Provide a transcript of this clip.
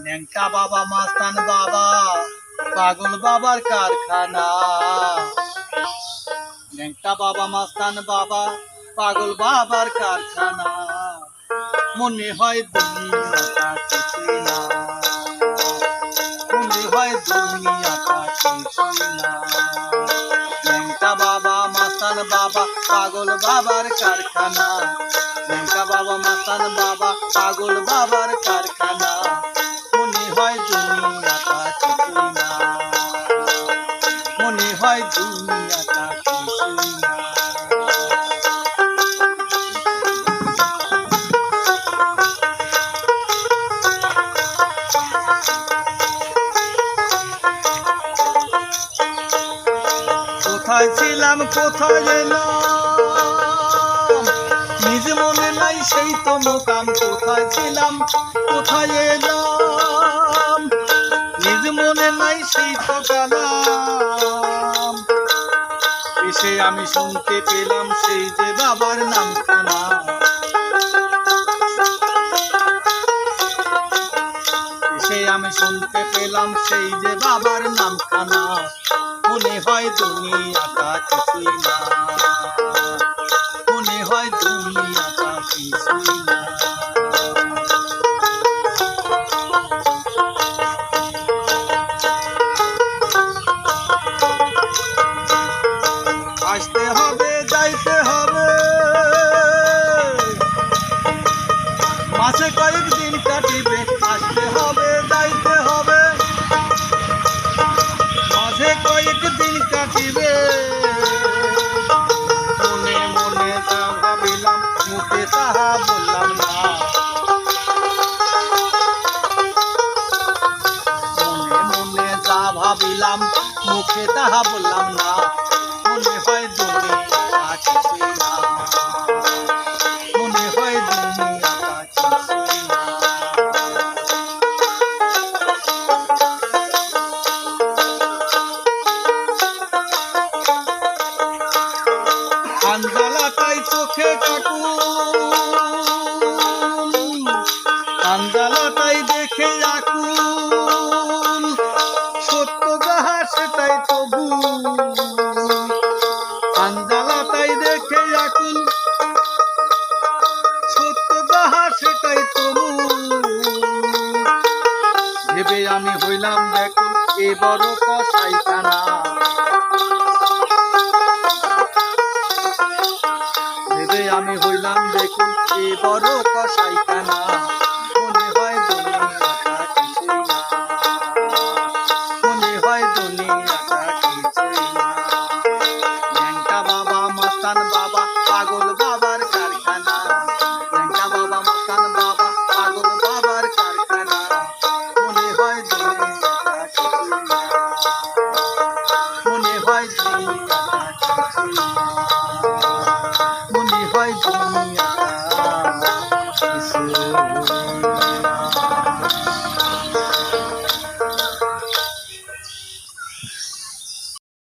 ন্যাংটা বাবা, মাস্তান বাবা, পাগল বাবার কারখানা। ন্যাংটা বাবা, মাস্তান বাবা, পাগল বাবার কারখানা। মনে হয় দুনিয়াটা কিছুই না। মনে হয় দুনিয়াটা কিছুই না। ন্যাংটা বাবা, মাস্তান বাবা পাগল বাবার কারখানা। ন্যাংটা বাবা মাস্তান বাবা, পাগল বাবার কারখানা। মনে হয় দুনিয়াটা কিছুই না মনে হয় দুনিয়াটা কিছুই কোথায় ছিলাম, কোথায় এলাম? মনে নাই সেই তো মোকাম কোথায় ছিলাম? কোথায় এলাম? নিজ মনে নাই সেই তো গেলাম এসে আমি শুনতে পেলাম সেই যে বাবার নাম খানা এসে আমি শুনতে পেলাম সেই যে বাবার নাম খানা মনে হয় দুনিয়াটা কিছুই না। হবে, যাইতে হবে। মাসে কয়েকদিন কাটিবে আসতে হবে, যাইতে হবে। মাঝে কয়েকদিন কাটিবে। মনে মনে তা ভাবিলাম, মুখে তাহা বললাম না। মনে মনে যা ভাবিলাম, মুখে তাহা বললাম না। চোখে কাটুন আন্দালাটাই দেখে আকুল সত্য যাহা সেটাই তবু। আন্দালাটাই দেখে আকুল সত্য যাহা সেটাই তবু। ভেবে আমি হইলাম দেখুন এ বড় কসাইখানা আমি হইলাম দেখুন কি বড় কষাইখানা মনে হয় মনে হয় বাবা মাস্তান বাবা